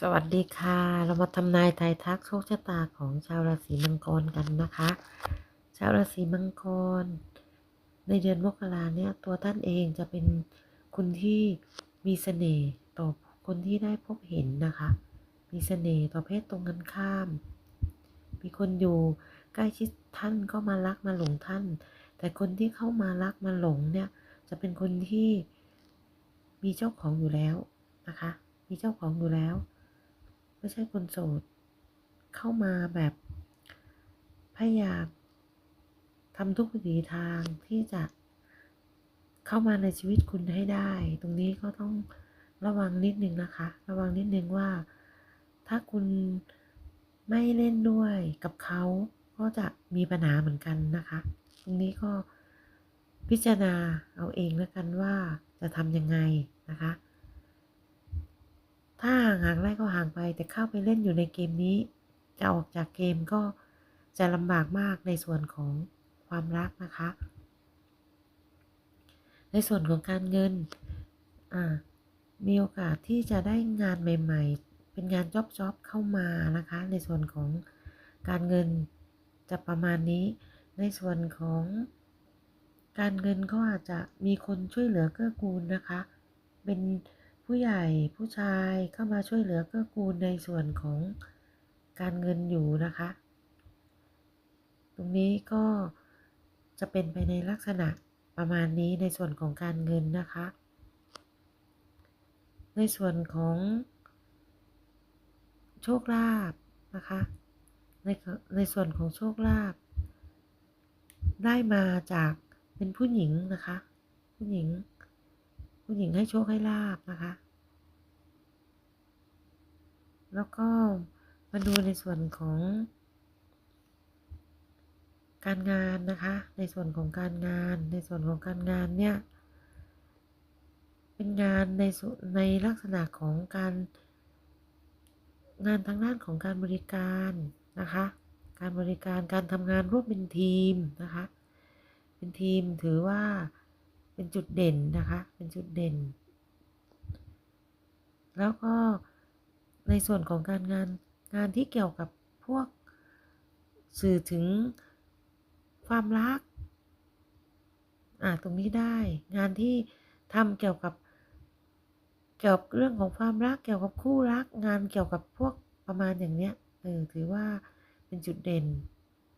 สวัสดีค่ะ เรามาทำนายไทยทักโชคชะตาของชาวราศีมังกรกันนะคะ ชาวราศีมังกร ในเดือนมกราเนี่ยตัวท่านเองจะเป็นคนที่มีเสน่ห์ต่อคนที่ได้พบเห็นนะคะ มีเสน่ห์ต่อเพศตรงกันข้าม มีคนอยู่ใกล้ชิดท่านก็มารักมาหลงท่าน แต่คนที่เข้ามารักมาหลงเนี่ยจะเป็นคนที่มีเจ้าของอยู่แล้วนะคะ มีเจ้าของอยู่แล้ว ไม่ใช่คนโสด เข้ามาแบบพยายามทำทุกวิถีทางที่จะเข้ามาในชีวิตคุณให้ได้ ตรงนี้ก็ต้องระวังนิดนึงนะคะ ระวังนิดนึงว่า ถ้าคุณไม่เล่นด้วยกับเขาก็จะมีปัญหาเหมือนกันนะคะ ตรงนี้ก็พิจารณาเอาเองแล้วกันว่าจะทำยังไงนะคะ ถ้าห่างห่างได้ก็ห่างไป แต่เข้าไปเล่นอยู่ในเกมนี้ จะออกจากเกมก็จะลำบากมากในส่วนของความรักนะคะ ในส่วนของการเงินมีโอกาสที่จะได้งานใหม่ ๆ เป็นงานจ็อบจ็อบเข้ามานะคะ ในส่วนของการเงินจะประมาณนี้ ในส่วนของการเงินก็อาจจะมีคนช่วยเหลือเกื้อกูลนะคะ เป็น ผู้ใหญ่ผู้ชายเข้ามาช่วยเหลือเกื้อกูลในส่วนของการเงินอยู่นะคะ ตรงนี้ก็จะเป็นไปในลักษณะประมาณนี้ในส่วนของการเงินนะคะ ในส่วนของโชคลาภนะคะ ในในส่วนของโชคลาภได้มาจากเป็นผู้หญิงนะคะ ผู้หญิง ผู้หญิงให้โชคให้ลาบนะคะ แล้วก็มาดูในส่วนของ การงานนะคะ ในส่วนของการงาน ในส่วนของการงานเนี่ย เป็นงานในส่วนในลักษณะของการ งานทางด้านของการบริการนะคะ การบริการการทำงานร่วมเป็นทีมนะคะ เป็นทีมถือว่า เป็นจุดเด่นนะคะ เป็นจุดเด่น แล้วก็ในส่วนของการงานงานที่เกี่ยวกับพวกสื่อถึงความรัก อ่าตรงนี้ได้ งานที่ทำเกี่ยวกับเกี่ยวกับเรื่องของความรัก เกี่ยวกับคู่รัก งานเกี่ยวกับพวกประมาณอย่างเนี้ย เออ ถือว่าเป็นจุดเด่น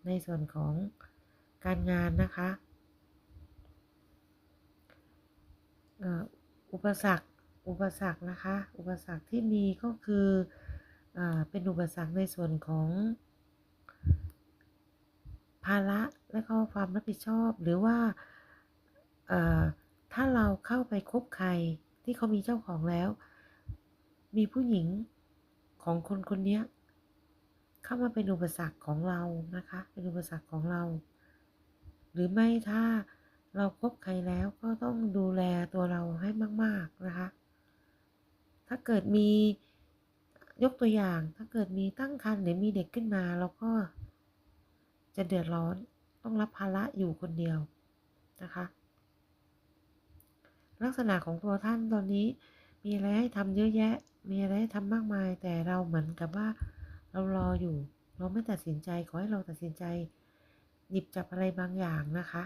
ในส่วนของการงานนะคะ อุปสรรคอุปสรรคนะคะ อุปสรรคที่มีก็คืออเป็นอุปสรรคในส่วนของ ภาระและก็ความรับผิดชอบ หรือว่าถ้าเราเข้าไปคบใครที่เขามีเจ้าของแล้ว มีผู้หญิงของคนคนนี้เข้ามาเป็นอุปสรรคของเรานะคะ เป็นอุปสรรคของเรา หรือไม่ถ้า เราครบใครแล้วก็ต้องดูแลตัวเราให้มาก ๆ นะคะ ถ้าเกิดมียกตัวอย่าง ถ้าเกิดมีตั้งครรภ์หรือมีเด็กขึ้นมาเราก็จะเดือดร้อนต้องรับภาระอยู่คนเดียวนะคะ ลักษณะของตัวท่านตอนนี้มีอะไรให้ทำเยอะแยะ มีอะไรให้ทำมากมาย แต่เราเหมือนกับว่าเรารออยู่ เราไม่ตัดสินใจขอให้เราตัดสินใจ หยิบจับอะไรบางอย่างนะคะ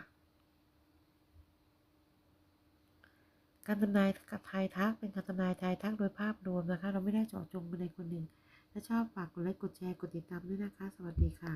การทำนายทายทักเป็นการทำนายทายทักโดยภาพรวมนะคะ เราไม่ได้เจาะจงไปในคนหนึ่ง ถ้าชอบฝากกดไลค์กดแชร์กดติดตามด้วยนะคะ สวัสดีค่ะ